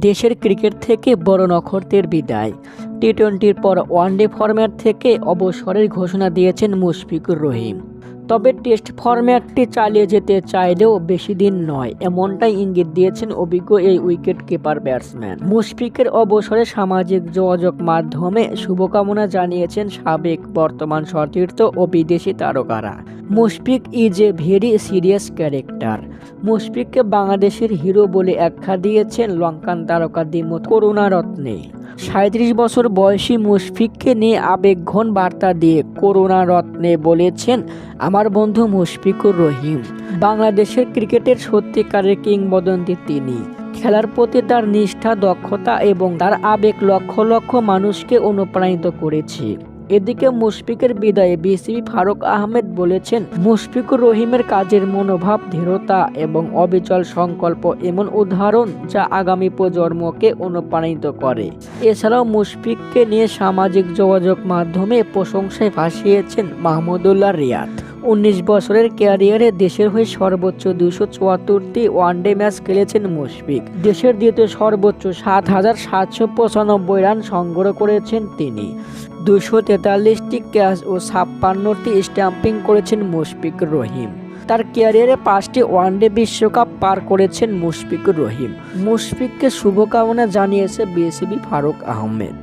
দেশের ক্রিকেট থেকে বড় নক্ষত্রের বিদায়। টি টোয়েন্টির পর ওয়ানডে ফরম্যাট থেকে অবসরের ঘোষণা দিয়েছেন মুশফিকুর রহিম। তবে টেস্ট ফরম্যাটটি চালিয়ে যেতে চাইলেও বেশি দিন নয়, এমনটাই ইঙ্গিত দিয়েছেন অভিজ্ঞ এই উইকেট কিপার ব্যাটসম্যান। মুশফিকের অবসরে সামাজিক যোগাযোগ মাধ্যমে শুভকামনা জানিয়েছেন সাবেক বর্তমান সতীর্থ ও বিদেশি তারকারা। Mushfiq is a very serious character মুশফিককে বাংলাদেশের হিরো বলে আখ্যা দিয়েছেন লঙ্কান তারকা দিমত করুণারত্নে। সাঁত্রিশ বছর বয়সী মুশফিককে নিয়ে আবেগঘন বার্তা দিয়ে করুণারত্নে বলেছেন আমার বন্ধু মুশফিকুর রহিম, বাংলাদেশের ক্রিকেটের সত্যিকারের কিংবদন্তি তিনি। খেলার প্রতি তার নিষ্ঠা, দক্ষতা এবং তার আবেগ লক্ষ লক্ষ মানুষকে অনুপ্রাণিত করেছে। এদিকে মুশফিকের বিদায়ে বিসিবি ফারুক আহমেদ বলেছেন, মুশফিকুর রহিমের কাজের মনোভাব, দৃঢ়তা এবং অবিচল সংকল্প এমন উদাহরণ যা আগামী প্রজন্মকে অনুপ্রাণিত করে। এছাড়াও মুশফিককে নিয়ে সামাজিক যোগাযোগ মাধ্যমে প্রশংসায় ভাসিয়েছেন মাহমুদুল্লাহ রিয়াদ। উনিশ বছরের ক্যারিয়ারে দেশের হয়ে সর্বোচ্চ দুশো চুয়াত্তরটি ওয়ানডে ম্যাচ খেলেছেন মুশফিক। দেশের দ্বিতীয় সর্বোচ্চ সাত হাজার সাতশো পঁচানব্বই রান সংগ্রহ করেছেন তিনি। দুশো তেতাল্লিশটি ক্যাচ ও ছাপ্পান্নটি স্ট্যাম্পিং করেছেন মুশফিক রহিম। তার ক্যারিয়ারে পাঁচটি ওয়ানডে বিশ্বকাপ পার করেছেন মুশফিকুর রহিম। মুশফিককে শুভকামনা জানিয়েছে বিএসিবি ফারুক আহমেদ।